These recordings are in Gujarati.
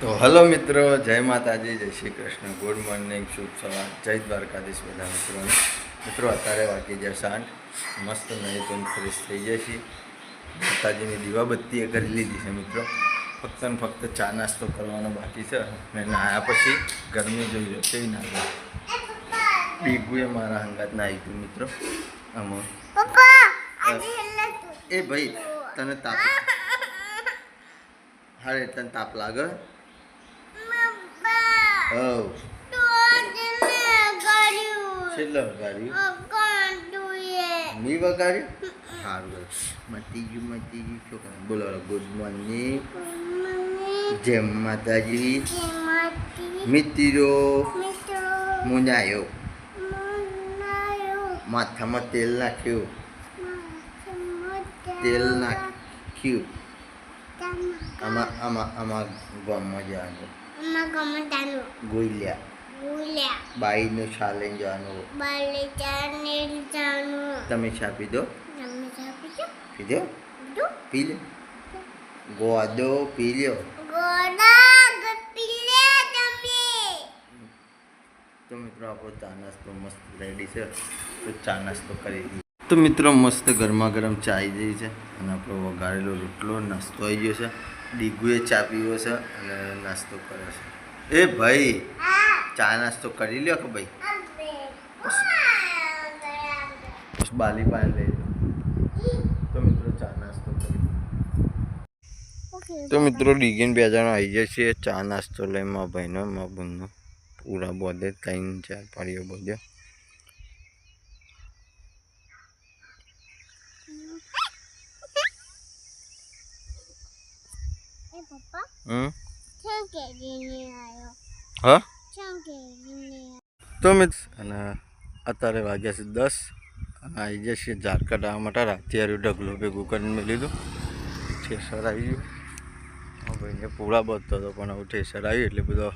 તો હલો મિત્રો જય માતાજી જય શ્રી કૃષ્ણ. ગુડ મોર્નિંગ શુભ સવાર જય દ્વારકાધીશ બધા મિત્રોને. મિત્રો અત્યારે વાગી જાય સાંજ. મસ્ત નહીં તો ફ્રેશ થઈ જાય છે માતાજીની દીવાબત્તી એ કરી લીધી છે મિત્રો. ફક્ત ને ફક્ત ચા નાસ્તો કરવાનો બાકી છે. મેં નાહ્યા પછી ગરમી જોઈ લો કેવી ના બીગુએ મારા હંગાત નાહી ગયું મિત્રો. આમાં એ ભાઈ તને તાપ હારે તને તાપ લાગે? હવ કર્યું વગાડ્યું અકાઉન્ટ વગાડ્યું સારું મતી ગયું મતી ગયું. બોલો ગુડ મોર્નિંગ જય માતાજી. મિત્રો. મિત્રો માથામાં તેલ નાખ્યું. તેલ નાખ્યું. આમાં આમાં આમાં ગામમાં જવાનું. અમા ગમતાનું ગોઈલ્યા. ભૂલ્યા બાઈનું ચાલે જવાનું. બાલે ચાને જાનું તમે ચા પીધો? તમે સાપી પીધો? પીધો? દુ પી લે. ગોદો પી લ્યો. ગોડા ગપીલે તમે. તો મિત્રો આપણો ચા નાસ્તો મસ્ત રેડી છે. તો ચા નાસ્તો કરી દઈએ તો મિત્રો મસ્ત ગરમા ગરમ ચા આવી ગઈ છે અને આપણો વઘારેલો રોટલો નાસ્તો આવી ગયો છે. ડીગુએ ચા પીવો છે અને નાસ્તો કરે છે. એ ભાઈ, ચા નાસ્તો કરી લ્યો કે ભાઈ? બાલી પાન લઈ તો મિત્રો ચા નાસ્તો કરી તો મિત્રો ડીગીને બે જણા આવી જાય છે ચા નાસ્તો લઈ મા ભાઈનો, મા બહેનનો પૂરા બોધે, ત્રણ ચાર પાડીઓ બોધ્યો એ પપ્પા હમ ક્યાં કેરીને આવ્યો હા તો મિત્ર અને અત્યારે વાગ્યા છે દસ અને આવી જશે ઝારખંડ આવવા માટે રાત્યારે ઢગલો ભેગું કરીને મેં લીધું ઠેસર આવી ગયું ભાઈને પૂળા બધતો હતો પણ હવે ઠેસર આવ્યું એટલે બધો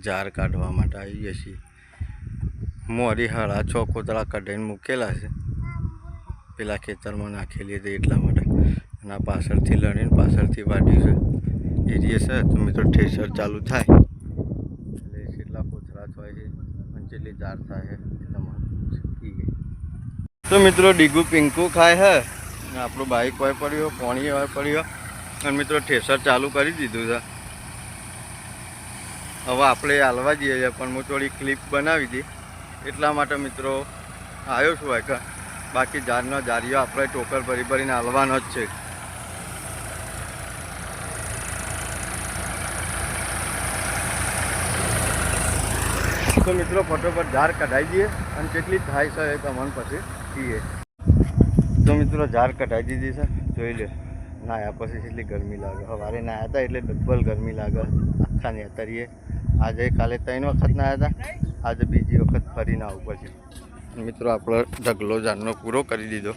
ઝાર કાઢવા માટે આવી જશે મોરી હાડા છ કોતરા કાઢીને મૂકેલા છે પેલા ખેતરમાં નાખેલી હતી એટલા માટે અને આ પાછળથી લણીને પાછળથી વાટ્યું છે એરિયા છે, તો મિત્રો ઠેસર ચાલુ થાય. એટલે કેટલા કોથળા થાય છે પંચેલી ધાર થાય છે તો મિત્રો ડીગુ પિંકું ખાય છે આપણો બાઈક હોય પડ્યો પોણી હોય પડ્યો, અને મિત્રો ઠેસર ચાલુ કરી દીધું છે. હવે આપણે હાલવા જઈએ છીએ, પણ હું થોડી ક્લિપ બનાવી હતી એટલા માટે મિત્રો આવ્યો છું હોય બાકી જારનો જારીઓ આપણે ટોકર ભરી ભરીને હાલવાનો જ છે. તો મિત્રો ફટોફટ ઝાડ કઢાવી દઈએ અને કેટલી થાય છે એ મન પછી પીએ તો મિત્રો ઝાર કઢાવી દીધી છે જોઈ લે નાયા પછી એટલી ગરમી લાગે. સવારે નાયા હતા એટલે ડબલ ગરમી લાગે આખા ને અત્યારે. આજે કાલે ત્રણ વખત નાયા હતા આજે બીજી વખત ફરીને ના પછી મિત્રો આપણો ઢગલો ઝાડનો પૂરો કરી દીધો.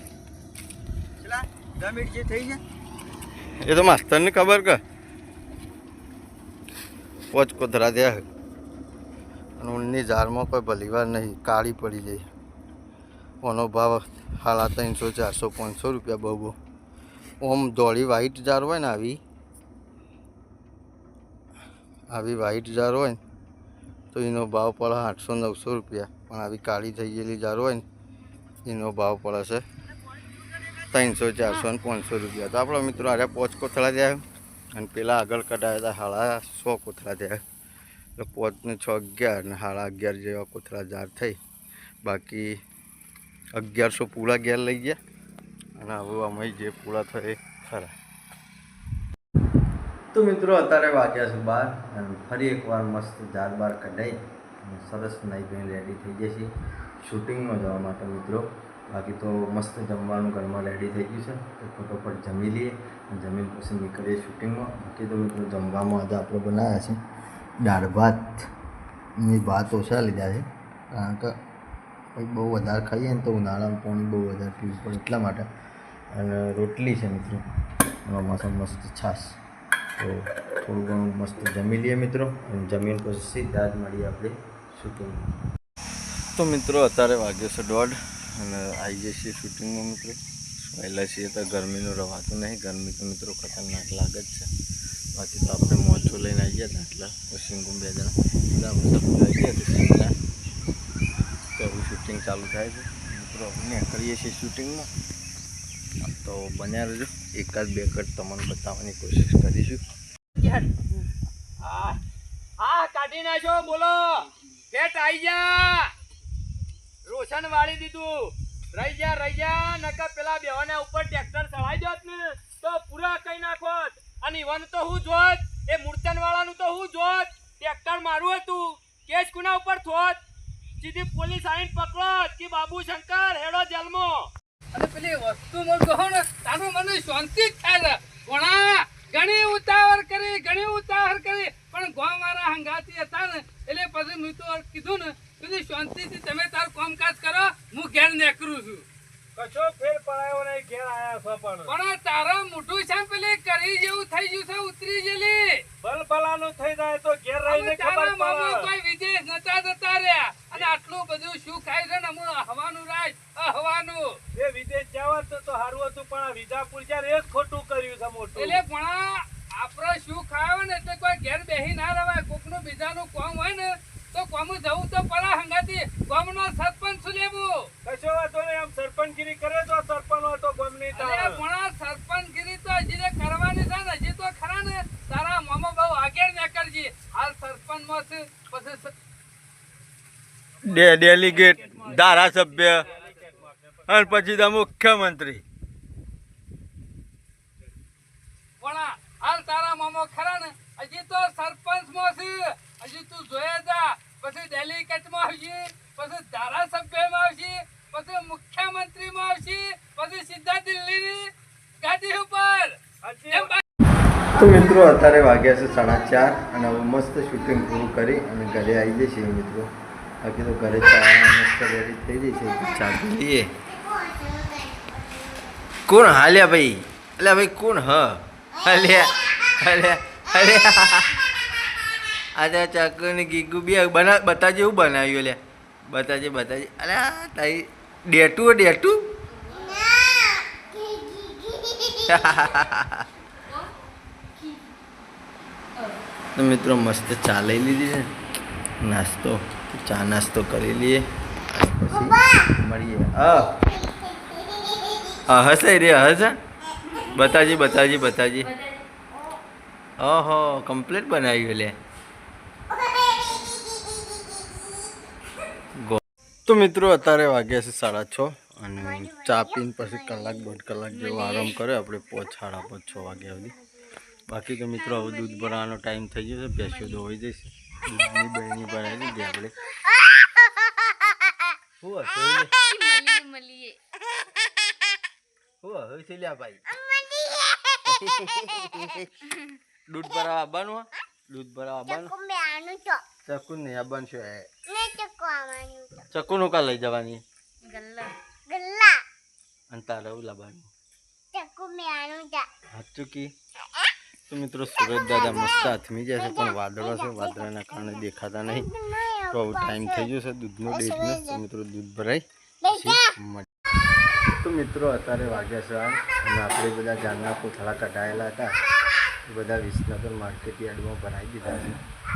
એ તો માસ્તરને ખબર કે? પોચ કોથરા ત્યાં અને ઊનની ઝારમાં કોઈ ભલીવાર નહીં, કાળી પડી જાય ઓનો ભાવ સાડા ત્રણસો, ચારસો, પાંચસો રૂપિયા બહુ બહુ ઓમ ધોળી વ્હાઈટ જાર હોય ને આવી આવી વ્હાઈટ જાર હોય ને, તો એનો ભાવ પડે આઠસો, નવસો રૂપિયા. પણ આવી કાળી થઈ ગયેલી જાર હોય ને, એનો ભાવ પડે છે ત્રણસો, ચારસો ને પાંચસો રૂપિયા. તો આપણા મિત્રો આરે પોચ કોથળા થયા અને પેલા આગળ કઢાયા હતા હાળા સો કોથળા થયા એટલે પોચને છ અગિયાર ને સાડા અગિયાર જેવા કોથળા જાર થઈ. બાકી અગિયારસો પૂળા ઘેર લઈ ગયા અને હવે અમે જે પૂળા થયા એ ખરા. તો મિત્રો અત્યારે વાગ્યા છે અને ફરી એકવાર મસ્ત જાર બાર કઢાઈ સરસ નાઈ ધોઈને રેડી થઈ જશે શૂટિંગમાં જવા માટે મિત્રો. બાકી તો મસ્ત જમવાનું ઘરમાં રેડી થઈ ગયું છે. તો ફટોફટ જમી લઈએ જમીન પછી નીકળીએ શૂટિંગમાં બાકી તો મિત્રો જમવામાં આજે આપણે બનાવ્યા છે. દાળ ભાતની ભાત ઓછા લીધા છે. કારણ કે કંઈક બહુ વધારે ખાઈએ ને તો ઉનાળામાં પાણી બહુ વધારે પીવું પડે એટલા માટે. અને રોટલી છે મિત્રો. એમાં મસ્ત મસ્ત છાશ. તો થોડું ઘણું મસ્ત જમી લઈએ મિત્રો. અને જમીન પછી સીધા જ મળીએ આપણે શૂટિંગ તો મિત્રો અત્યારે વાગ્યો છે દોઢ. અને આવી જઈએ છીએ શૂટિંગમાં મિત્રો. પહેલાં છીએ તો ગરમીનું રવાતું નહીં. ગરમી તો મિત્રો ખતરનાક લાગે જ છે. બાકી તો આપણે મોચું લઈને આવી ગયા હતા એટલે વોશિંગરૂમ બે જણા. એટલે આપણે સપોર્ટ આવી ગયા તો સિંગના તો શૂટિંગ ચાલુ થાય છે. મિત્રો અમને કરીએ છીએ શૂટિંગમાં. તો બન્યા રહેજો. એકાદ બે કટ તમને બતાવવાની કોશિશ કરીશું. કાઢી નાખ્યો, બોલો. પેટ આવી જા રોશન વાળી દીધું. રહી જા રહી જા નકા પેલા બેવાના ઉપર ટ્રેક્ટર ચડાવી દોત ને. તો પૂરા કઈ નાખોત અને ઈવન તો હું જોત. એ મૂર્તન વાળાનું તો હું જોત. ટ્રેક્ટર મારું હતું. કેસ કુના ઉપર થોત? સીધી પોલીસ આવીને પકડો કે બાબુ શંકર હેડો જેલમાં. અને પેલી વસ્તુ માં કહો ને તાનું મને શાંતિ જ થાય છે. ઘણા ઘણી ઉતાવળ કરી ઘણી ઉતાવળ કરી. પણ ગો મારા હંગાતી હતા ને એટલે પછી મેં તો કીધું ને પેલી શાંતિથી તમે તાર કામકાજ કરો હું ઘેર નીકળું છું. કશો ફેર પડાયો નહીં ઘેર આયા છો પણ. પણ તારા મોઢું છે ને જેવું થઈ ગયું છે ઉતરી ગયેલી. ભલ થઈ જાય તો ઘેર રહીને ખબર પડે. કોઈ વિદેશ નતા જતા રહ્યા. અને આટલું બધું શું ખાય છે ને હમણાં હવાનું રાજ હવાનું એ વિદેશ જવા તો તો હારું હતું પણ આ વિજાપુર જ્યાં એ જ ખોટું કર્યું છે મોટું. એટલે પણ આપણે શું ખાવ ને એટલે કોઈ ઘેર બેહી ના રહેવાય કોકનું બીજાનું કોમ હોય ને તો કોમ જવું તો પડા હંગાતી કોમનો સરપંચ શું લેવું? કશો વાતો નહીં આમ સરપંચગીરી કરે તો સરપંચ હોય તો ગમની અરે પણ સરપંચગીરી તો હજી રે કરવાની છે ને હજી તો ખરા ને તારા મામા બહુ આગળ નીકળજી હાલ સરપંચમાં છે પછી સ- ડે ડેલિગેટ ધારાસભ્ય અને પછી તો મુખ્યમંત્રી. હાલ તારા મામા ખરા ને? હજી તો સરપંચમાં છે. હજી તું જોયા જા. પછી ડેલિકેટમાં આવશે પછી ધારાસભ્યમાં આવશે પછી મુખ્યમંત્રી માં આવશે પછી સીધા દિલ્હીની ગાડી ઉપર. એમ તો મિત્રો અત્યારે વાગ્યા છે સાડા ચાર અને હવે મસ્ત શૂટિંગ પૂરું કરી અને ઘરે આવી જશે મિત્રો. બાકી તો ઘરે ચા મસ્ત રેડી થઈ જશે ચા પી લઈએ. કોણ? હાલ્યા ભાઈ. એટલે ભાઈ કોણ? હ. અલ્યા હાલ્યા અલ્યા આજે ચાકુ ને ગીગુ બે બના બતાજે એવું બનાવ્યું લે બતાજે બતાજે. અરે તારી ડેટું? હા ડેટું તો મિત્રો મસ્ત ચા લઈ લીધી છે. નાસ્તો, ચા નાસ્તો કરી લઈએ. પછી મળીએ. હા. હશે રે હશે બતાજી બતાજી બતાજી. ઓહો કમ્પ્લીટ બનાવ્યું લે. તો મિત્રો અત્યારે વાગ્યા છે સાડા છ અને ચા પીને પછી કલાક દોઢ કલાક જેવો આરામ કર્યો. આપણે પોચ સાડા પાંચ છ વાગ્યા સુધી. બાકી તો મિત્રો હવે દૂધ ભરાવાનો ટાઈમ થઈ ગયો છે ભેંસો ધોવાઈ જશે. દૂધની બહેની ભરાઈ દીધી આપણે હવે છે લ્યા ભાઈ? દૂધ ભરાવા આવવાનું દૂધ ભરાવા આવવાનું? ચકુ નહીં આવવાનું છે ચકુ ચકુનું કા લઈ જવાની? ગલ્લા. અને તારે એવું લાવવાનું ચકુ આનું જા. સાચું કી? તો મિત્રો સુરત દાદા મસ્ત હાથમી જશે પણ વાદળો છે, વાદળાના કારણે દેખાતા નહીં. તો આવું ટાઈમ થઈ ગયો છે, દૂધનો ડેટનો તો મિત્રો દૂધ મળીએ. તો મિત્રો અત્યારે વાગ્યા છે અને આપણે બધા જાનના કોથળા કઢાયેલા હતા. એ બધા વિસનગર માર્કેટ યાર્ડમાં ભરાઈ દીધા છે.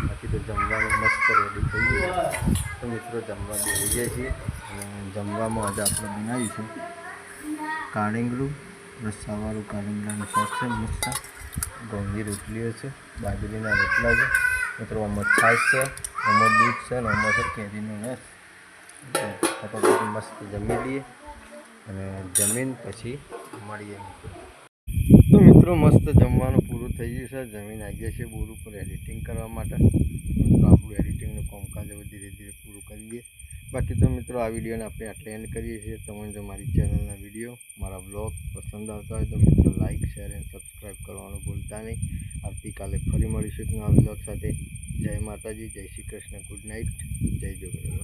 બાકી તો જમવાનું મસ્ત રેડી થઈ ગયું તો મિત્રો જમવા બેસી જાય છીએ, અને જમવામાં આજે આપણે બનાવીશું. કાળીંગળું રસાવાળું કાળીંગળાનું શાક છે, મસ્ત. ઘઉંની રોટલીઓ છે બાજરીના રોટલા છે. મિત્રો આમાં છાશ છે આમાં દૂધ છે અને આમાં છે કેરીનો રસ. મસ્ત જમી લઈએ અને જમીન પછી મળીએ. તો મિત્રો, મસ્ત જમવાનું પૂરું થઈ ગયું છે. જમીન આવી ગયા છે બોર ઉપર એડિટિંગ કરવા માટે તો આપણું એડિટિંગનું કામકાજ હવે ધીરે ધીરે પૂરું કરીએ બાકી તો મિત્રો આ વિડીયોને આપણે આટલે એન્ડ કરીએ છીએ. તમને જો મારી ચેનલના વીડિયો, મારા બ્લોગ પસંદ આવતા હોય તો મિત્રો લાઇક શેર એન્ડ સબસ્ક્રાઈબ કરવાનું ભૂલતા નહીં. આવતીકાલે ફરી મળીશું નવા બ્લોગ સાથે. જય માતાજી, જય શ્રી કૃષ્ણ. ગુડ નાઇટ જય જોગરાવ